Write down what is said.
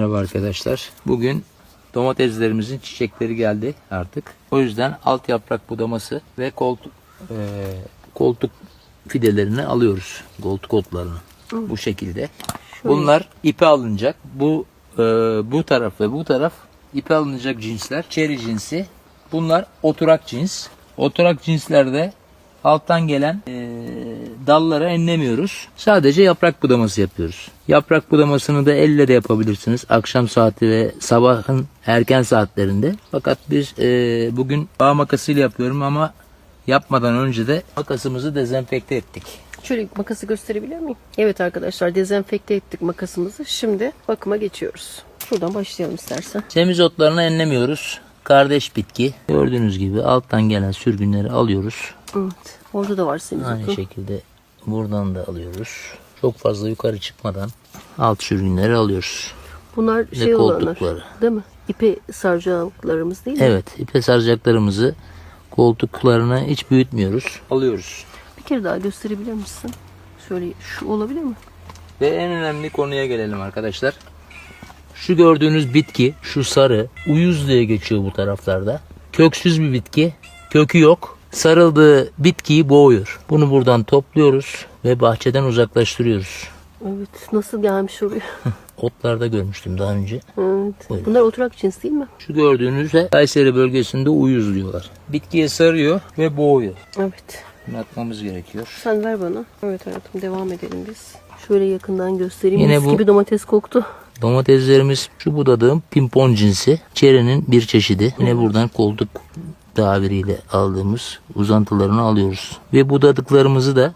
Merhaba arkadaşlar. Bugün domateslerimizin çiçekleri geldi artık. O yüzden alt yaprak budaması ve koltuk eee, koltuk fidelerini alıyoruz. Koltuk otlarını. Bu şekilde. Bunlar ipe alınacak. Bu eee, bu taraf ve bu taraf ipe alınacak cinsler. Çeri cinsi. Bunlar oturak cins. Oturak cinslerde alttan gelen eee, dallara enlemiyoruz. Sadece yaprak budaması yapıyoruz. Yaprak budamasını da elle de yapabilirsiniz. Akşam saati ve sabahın erken saatlerinde. Fakat biz eee, bugün bağ makasıyla yapıyorum ama yapmadan önce de makasımızı dezenfekte ettik. Şöyle makası gösterebilir miyim? Evet arkadaşlar dezenfekte ettik makasımızı. Şimdi bakıma geçiyoruz. Şuradan başlayalım istersen. Semizotlarını enlemiyoruz. Kardeş bitki. Gördüğünüz gibi alttan gelen sürgünleri alıyoruz. Evet. Orada da var semizotu. Aynı şekilde buradan da alıyoruz. Çok fazla yukarı çıkmadan alt sürgünleri alıyoruz. Bunlar Ve şey olanlar. koltukları. Değil mi? İpe saracaklarımız değil mi? Evet, ipe saracaklarımızı koltuklarını hiç büyütmüyoruz. Alıyoruz. Bir kere daha gösterebilir misin? Şöyle şu olabilir mi? Ve en önemli konuya gelelim arkadaşlar. Şu gördüğünüz bitki, şu sarı, uyuz diye geçiyor bu taraflarda. Köksüz bir bitki, kökü yok. Sarıldığı bitkiyi boğuyor. Bunu buradan topluyoruz ve bahçeden uzaklaştırıyoruz. Evet. Nasıl gelmiş oraya? Otlarda görmüştüm daha önce. evet. Buyurun. Bunlar oturak cins değil mi? Şu gördüğünüzde Kayseri bölgesinde uyuz diyorlar. Bitkiye sarıyor ve boğuyor. Evet. Bunu atmamız gerekiyor. Sen ver bana. Evet hayatım devam edelim biz. Şöyle yakından göstereyim. Yine Mis bu- gibi domates koktu. Domateslerimiz şu budadığım pimpon cinsi. Çerenin bir çeşidi. Yine buradan koltuk tabiriyle aldığımız uzantılarını alıyoruz. Ve budadıklarımızı da